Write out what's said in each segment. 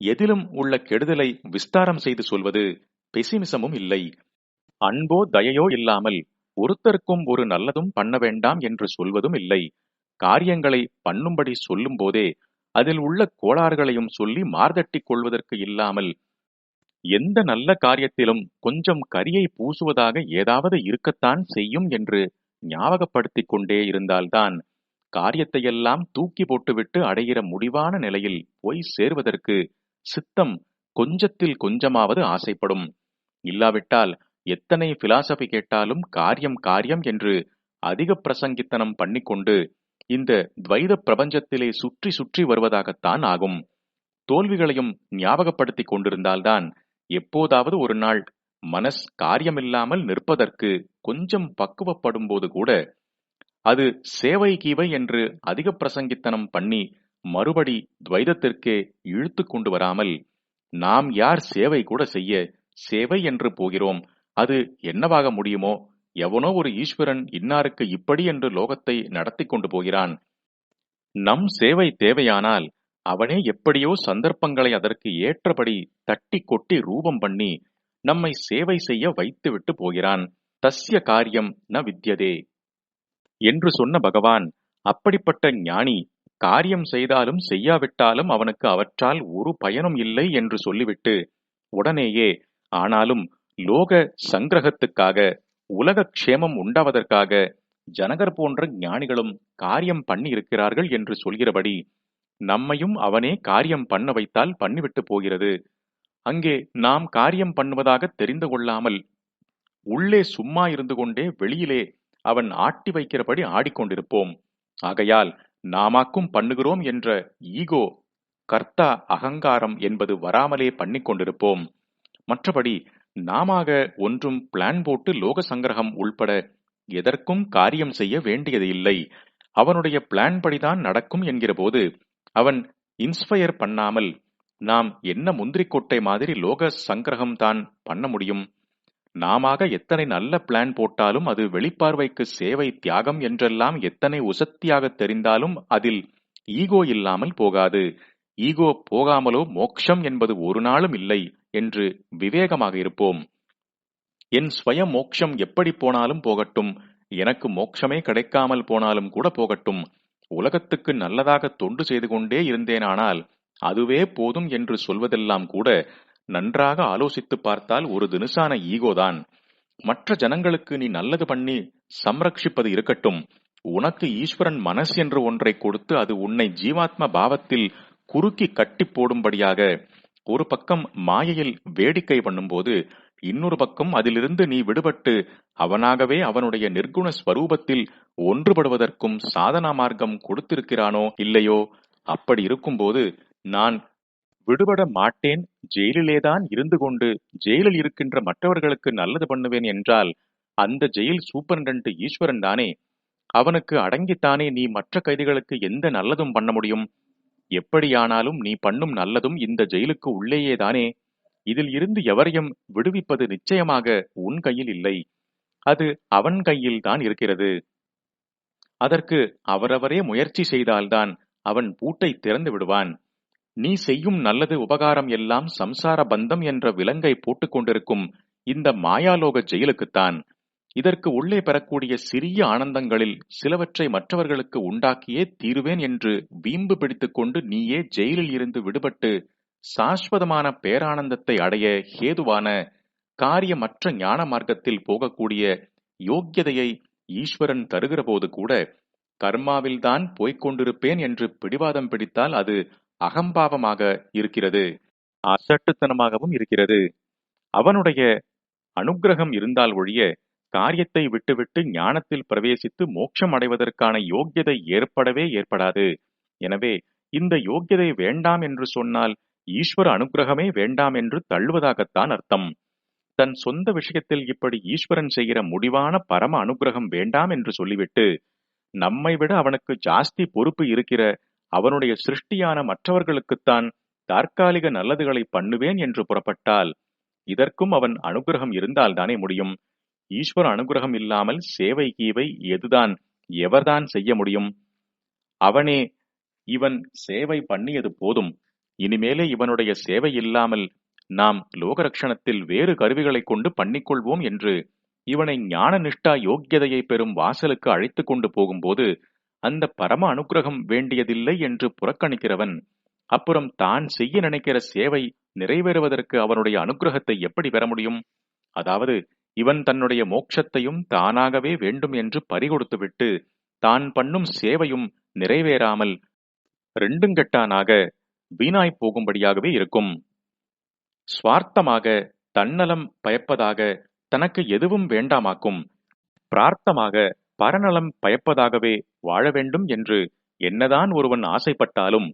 எதிலும் உள்ள கெடுதலை விஸ்தாரம் செய்து சொல்வது பெசிமிசமும் இல்லை. அன்போ தயையோ இல்லாமல் ஒருத்தருக்கும் ஒரு நல்லதும் பண்ண வேண்டாம் என்று சொல்வதும் இல்லை. காரியங்களை பண்ணும்படி சொல்லும் போதே அதில் உள்ள கோளாறுகளையும் சொல்லி மார்தட்டிக் கொள்வதற்கு இல்லாமல் எந்த நல்ல காரியத்திலும் கொஞ்சம் கரியை பூசுவதாக ஏதாவது இருக்கத்தான் செய்யும் என்று ஞாபகப்படுத்திக் கொண்டே இருந்தால்தான் காரியத்தையெல்லாம் தூக்கி போட்டுவிட்டு அடைகிற முடிவான நிலையில் போய் சேர்வதற்கு சித்தம் கொஞ்சத்தில் கொஞ்சமாவது ஆசைப்படும். இல்லாவிட்டால் எத்தனை பிலாசபி கேட்டாலும் காரியம் காரியம் என்று அதிக பிரசங்கித்தனம் பண்ணிக்கொண்டு இந்த துவைத பிரபஞ்சத்திலே சுற்றி சுற்றி வருவதாகத்தான் ஆகும். தோல்விகளையும் ஞாபகப்படுத்திக் கொண்டிருந்தால்தான் எப்போதாவது ஒரு நாள் மனஸ் காரியமில்லாமல் நிற்பதற்கு கொஞ்சம் பக்குவப்படும் போது கூட அது சேவை கீவை என்று அதிக பிரசங்கித்தனம் பண்ணி மறுபடி துவைதத்திற்கே இழுத்து கொண்டு வராமல் நாம் யார் சேவை கூட செய்ய சேவை என்று போகிறோம். அது என்னவாக முடியுமோ? எவனோ ஒரு ஈஸ்வரன் இன்னாருக்கு இப்படி என்று லோகத்தை நடத்தி கொண்டு போகிறான். நம் சேவை தேவையானால் அவனே எப்படியோ சந்தர்ப்பங்களை அதற்கு ஏற்றபடி தட்டி கொட்டி ரூபம் பண்ணி நம்மை சேவை செய்ய வைத்துவிட்டு போகிறான். தஸ்ய காரியம் ந வித்யதே. என்று சொன்ன பகவான் அப்படிப்பட்ட ஞானி காரியம் செய்தாலும் செய்யாவிட்டாலும் அவனுக்கு அவற்றால் ஒரு பயனும் இல்லை என்று சொல்லிவிட்டு உடனேயே ஆனாலும் லோக சங்கிரகத்துக்காக உலக க்ஷேமம் உண்டாவதற்காக ஜனகர் போன்ற ஞானிகளும் காரியம் பண்ணி இருக்கிறார்கள் என்று சொல்கிறபடி நம்மையும் அவனே காரியம் பண்ண வைத்தால் பண்ணிவிட்டு போகிறது. அங்கே நாம் காரியம் பண்ணுவதாக தெரிந்து கொள்ளாமல் உள்ளே சும்மா இருந்து கொண்டே வெளியிலே அவன் ஆட்டி வைக்கிறபடி ஆடிக்கொண்டிருப்போம். ஆகையால் நாமாக்கும் பண்ணுகிறோம் என்ற ஈகோ கர்த்தா அகங்காரம் என்பது வராமலே பண்ணிக்கொண்டிருப்போம் மற்றபடி நாமாக ஒன்றும் பிளான் போட்டு லோக சங்கிரகம் உள்பட எதற்கும் காரியம் செய்ய வேண்டியது இல்லை. அவனுடைய பிளான் படிதான் நடக்கும் என்கிற போது அவன் இன்ஸ்பயர் பண்ணாமல் நாம் என்ன முந்திரிக்கொட்டை மாதிரி லோக சங்கிரகம் தான் பண்ண முடியும்? நாமாக எத்தனை நல்ல பிளான் போட்டாலும் அது வெளிப்பார்வைக்கு சேவை தியாகம் என்றெல்லாம் எத்தனை உசத்தியாக தெரிந்தாலும் அதில் ஈகோ இல்லாமல் போகாது. ஈகோ போகாமலோ மோக்ஷம் என்பது ஒரு நாளும் இல்லை என்று விவேகமாக இருப்போம். என் ஸ்வய மோக்ஷம் எப்படி போனாலும் போகட்டும். எனக்கு மோட்சமே கிடைக்காமல் போனாலும் கூட போகட்டும். உலகத்துக்கு நல்லதாக தொண்டு செய்து கொண்டே இருந்தேனானால் அதுவே போதும் என்று சொல்வதெல்லாம் கூட நன்றாக ஆலோசித்து பார்த்தால் ஒரு தினுசான ஈகோதான் மற்ற ஜனங்களுக்கு நீ நல்லது பண்ணி சம்ரட்சிப்பது இருக்கட்டும். உனக்கு ஈஸ்வரன் மனசு என்று ஒன்றை கொடுத்து அது உன்னை ஜீவாத்ம பாவத்தில் குறுக்கி கட்டி போடும்படியாக ஒரு பக்கம் மாயையில் வேடிக்கை பண்ணும்போது இன்னொரு பக்கம் அதிலிருந்து நீ விடுபட்டு அவனாகவே அவனுடைய நிர்குண ஸ்வரூபத்தில் ஒன்றுபடுவதற்கும் சாதனா மார்க்கம் கொடுத்திருக்கிறானோ இல்லையோ? அப்படி இருக்கும்போது நான் விடுபட மாட்டேன் ஜெயிலிலேதான் இருந்து கொண்டு ஜெயிலில் இருக்கின்ற மற்றவர்களுக்கு நல்லது பண்ணுவேன் என்றால் அந்த ஜெயில் சூப்பரண்டன்ட் ஈஸ்வரன் தானே? அவனுக்கு அடங்கித்தானே நீ மற்ற கைதிகளுக்கு எந்த நல்லதும் பண்ண முடியும்? எப்படியானாலும் நீ பண்ணும் நல்லதும் இந்த ஜெயிலுக்கு உள்ளேயே தானே? இதில் இருந்து எவரையும் விடுவிப்பது நிச்சயமாக உன் கையில் இல்லை. அது அவன் கையில் தான் இருக்கிறது. அதற்கு அவரவரே முயற்சி செய்தால்தான் அவன் பூட்டை திறந்து விடுவான். நீ செய்யும் நல்லது உபகாரம் எல்லாம் சம்சார பந்தம் என்ற விலங்கை போட்டுக் கொண்டிருக்கும் இந்த மாயாலோக ஜெயிலுக்குத்தான் இதற்கு உள்ளே பெறக்கூடிய சிறிய ஆனந்தங்களில் சிலவற்றை மற்றவர்களுக்கு உண்டாக்கியே தீருவேன் என்று வீம்பு பிடித்துக் கொண்டு நீயே ஜெயிலில் இருந்து விடுபட்டு சாஸ்வதமான பேரானந்தத்தை அடைய ஹேதுவான காரியமற்ற ஞான மார்க்கத்தில் போகக்கூடிய யோக்கியதையை ஈஸ்வரன் தருகிறபோது கூட கர்மாவில்தான் போய்க் கொண்டிருப்பேன் என்று பிடிவாதம் பிடித்தால் அது அகம்பாவமாக இருக்கிறது. அசட்டுத்தனமாகவும் இருக்கிறது. அவனுடைய அனுக்கிரகம் இருந்தால் ஒழிய காரியத்தை விட்டுவிட்டு ஞானத்தில் பிரவேசித்து மோட்சம் அடைவதற்கான யோக்கியதை ஏற்படவே ஏற்படாது. எனவே இந்த யோக்கியதை வேண்டாம் என்று சொன்னால் ஈஸ்வர அனுக்கிரகமே வேண்டாம் என்று தள்ளுவதாகத்தான் அர்த்தம். தன் சொந்த விஷயத்தில் இப்படி ஈஸ்வரன் செய்கிற முடிவான பரம அனுக்கிரகம் வேண்டாம் என்று சொல்லிவிட்டு நம்மை விட அவனுக்கு ஜாஸ்தி பொறுப்பு இருக்கிற அவனுடைய சிருஷ்டியான மற்றவர்களுக்குத்தான் தற்காலிக நல்லதுகளை பண்ணுவேன் என்று புறப்பட்டால் இதற்கும் அவன் அனுகிரகம் இருந்தால்தானே முடியும்? ஈஸ்வர அனுகிரகம் இல்லாமல் சேவை கீவை எதுதான் எவர்தான் செய்ய முடியும்? அவனே இவன் சேவை பண்ணியது போதும். இனிமேலே இவனுடைய சேவை இல்லாமல் நாம் லோகரக்ஷணத்தில் வேறு கருவிகளைக் கொண்டு பண்ணிக்கொள்வோம் என்று இவனை ஞான நிஷ்டா யோக்கியதையை பெறும் வாசலுக்கு அழைத்து கொண்டு போகும்போது அந்த பரம அனுக்கிரகம் வேண்டியதில்லை என்று புறக்கணிக்கிறவன் அப்புறம் தான் செய்ய நினைக்கிற சேவை நிறைவேறுவதற்கு அவனுடைய அனுக்கிரகத்தை எப்படி பெற முடியும்? அதாவது இவன் தன்னுடைய மோட்சத்தையும் தானாகவே வேண்டும் என்று பறிகொடுத்துவிட்டு தான் பண்ணும் சேவையும் நிறைவேறாமல் ரெண்டுங்கட்டானாக வீணாய் போகும்படியாகவே இருக்கும். சுவார்த்தமாக தன்னலம் பயப்பதாக தனக்கு எதுவும் வேண்டாமாக்கும் பிரார்த்தமாக பரநலம் பயப்பதாகவே வாழ வேண்டும் என்று என்னதான் ஒருவன் ஆசைப்பட்டாலும்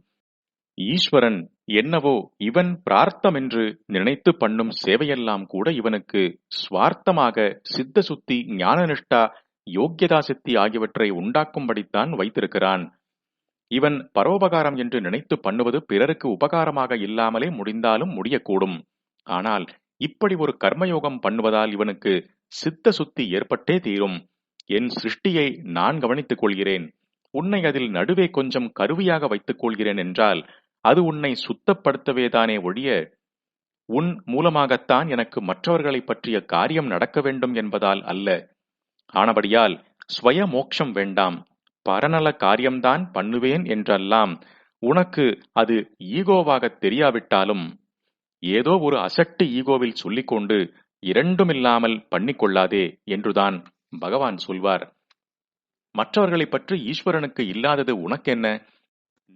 ஈஸ்வரன் என்னவோ இவன் பிரார்த்தம் என்று நினைத்து பண்ணும் சேவையெல்லாம் கூட இவனுக்கு சுவார்த்தமாக சித்த சுத்தி ஞானநிஷ்டா யோக்கியதா சித்தி ஆகியவற்றை உண்டாக்கும்படித்தான் வைத்திருக்கிறான். இவன் பரோபகாரம் என்று நினைத்து பண்ணுவது பிறருக்கு உபகாரமாக இல்லாமலே முடிந்தாலும் முடியக்கூடும். ஆனால் இப்படி ஒரு கர்மயோகம் பண்ணுவதால் இவனுக்கு சித்த சுத்தி ஏற்பட்டே தீரும். என் சிருஷ்டியை நான் கவனித்துக் கொள்கிறேன். உன்னை அதில் நடுவே கொஞ்சம் கருவியாக வைத்துக் கொள்கிறேன் என்றால் அது உன்னை சுத்தப்படுத்தவேதானே ஒழிய உன் மூலமாகத்தான் எனக்கு மற்றவர்களை பற்றிய காரியம் நடக்க வேண்டும் என்பதால் அல்ல. ஆனபடியால் ஸ்வய மோட்சம் வேண்டாம். பரநல காரியம்தான் பண்ணுவேன் என்றெல்லாம் உனக்கு அது ஈகோவாக தெரியாவிட்டாலும் ஏதோ ஒரு அசட்டு ஈகோவில் சொல்லிக்கொண்டு இரண்டுமில்லாமல் பண்ணிக்கொள்ளாதே என்றுதான் பகவான் சொல்வார் மற்றவர்களை பற்றி ஈஸ்வரனுக்கு இல்லாதது உனக்கென்ன?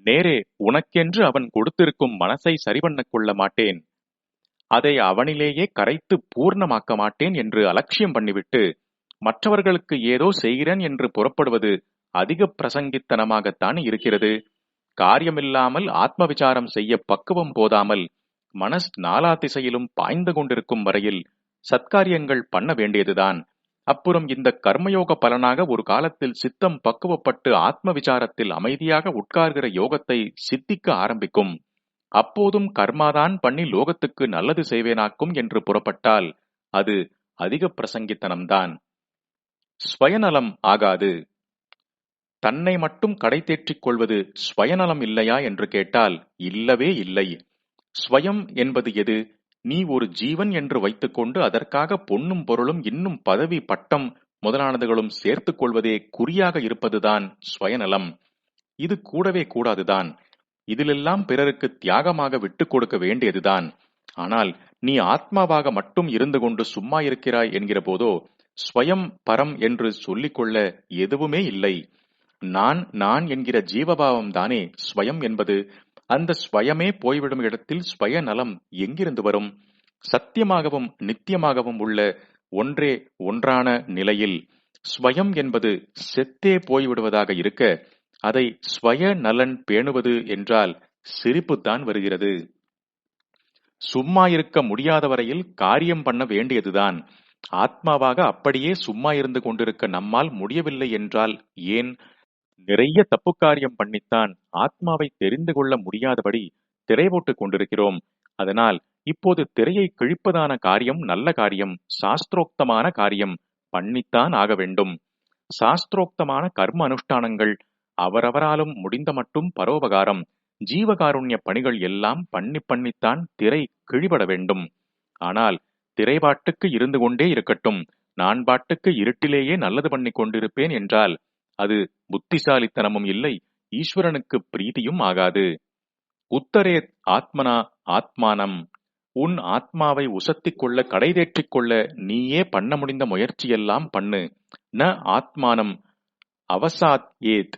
நேரே உனக்கென்று அவன் கொடுத்திருக்கும் மனசை சரிபண்ணக் கொள்ள மாட்டேன். அதை அவனிலேயே கரைத்து பூர்ணமாக்க மாட்டேன் என்று அலட்சியம் பண்ணிவிட்டு மற்றவர்களுக்கு ஏதோ செய்கிறேன் என்று புறப்படுவது அதிக பிரசங்கித்தனமாகத்தான் இருக்கிறது. காரியமில்லாமல் ஆத்ம விசாரம் செய்ய பக்குவம் போதாமல் மனஸ் நாலா திசையிலும் பாய்ந்து கொண்டிருக்கும் வரையில் சத்காரியங்கள் பண்ண வேண்டியதுதான். அப்புறம் இந்த கர்மயோக பலனாக ஒரு காலத்தில் சித்தம் பக்குவப்பட்டு ஆத்ம விசாரத்தில் அமைதியாக உட்கார்கிற யோகத்தை சித்திக்க ஆரம்பிக்கும். அப்போதும் கர்மாதான் பண்ணி லோகத்துக்கு நல்லது செய்வேனாக்கும் என்று புறப்பட்டால் அது அதிக பிரசங்கித்தனம்தான். ஸ்வயநலம் ஆகாது. தன்னை மட்டும் கடை தேற்றிக் கொள்வது ஸ்வயநலம் இல்லையா என்று கேட்டால் இல்லவே இல்லை. ஸ்வயம் என்பது எது? நீ ஒரு ஜீவன் என்று வைத்துக்கொண்டு அதற்காக பொன்னும் பொருளும் இன்னும் பதவி பட்டம் முதலானதுகளும் சேர்த்துக் கொள்வதே குறியாக இருப்பதுதான் ஸ்வயநலம் இது கூடவே கூடாதுதான். இதிலெல்லாம் பிறருக்கு தியாகமாக விட்டுக் கொடுக்க வேண்டியதுதான். ஆனால் நீ ஆத்மாவாக மட்டும் இருந்து கொண்டு சும்மா இருக்கிறாய் என்கிற போதோ ஸ்வயம் பரம் என்று சொல்லிக்கொள்ள எதுவுமே இல்லை. நான் நான் என்கிற ஜீவபாவம் தானே ஸ்வயம் என்பது அந்த ஸ்வயமே போய்விடும் இடத்தில் ஸ்வய நலம் எங்கிருந்து வரும்? சத்தியமாகவும் நித்தியமாகவும் உள்ள ஒன்றே ஒன்றான நிலையில் ஸ்வயம் என்பது செத்தே போய்விடுவதாக இருக்க அதை ஸ்வய நலன் பேணுவது என்றால் சிரிப்புத்தான் வருகிறது. சும்மா இருக்க முடியாத வரையில் காரியம் பண்ண வேண்டியதுதான். ஆத்மாவாக அப்படியே சும்மா இருந்து கொண்டிருக்க நம்மால் முடியவில்லை என்றால் ஏன்? நிறைய தப்பு காரியம் பண்ணித்தான் ஆத்மாவை தெரிந்து கொள்ள முடியாதபடி திரை போட்டுக் கொண்டிருக்கிறோம். அதனால் இப்போது திரையை கிழிப்பதான காரியம் நல்ல காரியம் சாஸ்திரோக்தமான காரியம் பண்ணித்தான் ஆக வேண்டும். சாஸ்திரோக்தமான கர்ம அனுஷ்டானங்கள் அவரவராலும் முடிந்த மட்டும் பரோபகாரம். ஜீவகாருண்ய பணிகள் எல்லாம் பண்ணி பண்ணித்தான் திரை கிழிபட வேண்டும். ஆனால் திரைபாட்டுக்கு இருந்து கொண்டே இருக்கட்டும். நான் பாட்டுக்கு இருட்டிலேயே நல்லது பண்ணி கொண்டிருப்பேன் என்றால் அது புத்திசாலித்தனமும் இல்லை ஈஸ்வரனுக்கு பிரீதியும் ஆகாது. உத்தரேத் ஆத்மனா ஆத்மானம். உன் ஆத்மாவை உசத்திக் கொள்ள கடைதேற்றிக் கொள்ள நீயே பண்ண முடிந்த முயற்சியெல்லாம் பண்ணு. ந ஆத்மானம். அவசாத் ஏத்.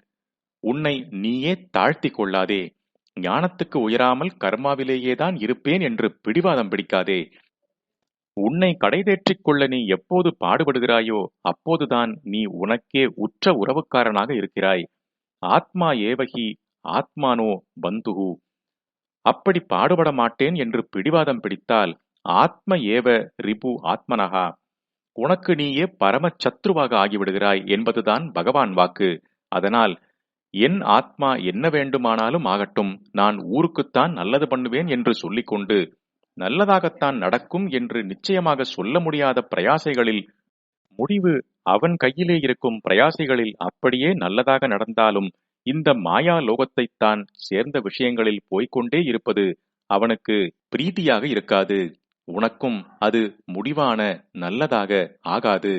உன்னை நீயே தாழ்த்தி கொள்ளாதே. ஞானத்துக்கு உயராமல் கர்மாவிலேயேதான் இருப்பேன் என்று பிடிவாதம் பிடிக்காதே. உன்னை கடைதேற்றிக் கொள்ள நீ எப்போது பாடுபடுகிறாயோ அப்போதுதான் நீ உனக்கே உற்ற உறவுக்காரனாக இருக்கிறாய். ஆத்மா ஏவகி ஆத்மானோ பந்துகு அப்படி பாடுபட மாட்டேன் என்று பிடிவாதம் பிடித்தால் ஆத்ம ஏவ ரிபு ஆத்மனகா உனக்கு நீயே பரம சத்ருவாக ஆகிவிடுகிறாய் என்பதுதான் பகவான் வாக்கு. அதனால் என் ஆத்மா என்ன வேண்டுமானாலும் ஆகட்டும் நான் ஊருக்குத்தான் நல்லது பண்ணுவேன் என்று சொல்லிக்கொண்டு நல்லதாகத்தான் நடக்கும் என்று நிச்சயமாக சொல்ல முடியாத பிரயாசைகளில் முடிவு அவன் கையிலே இருக்கும் பிரயாசைகளில் அப்படியே நல்லதாக நடந்தாலும் இந்த மாயா லோகத்தைத்தான் சேர்ந்த விஷயங்களில் போய்கொண்டே இருப்பது அவனுக்கு பிரீதியாக இருக்காது. உனக்கும் அது முடிவான நல்லதாக ஆகாது.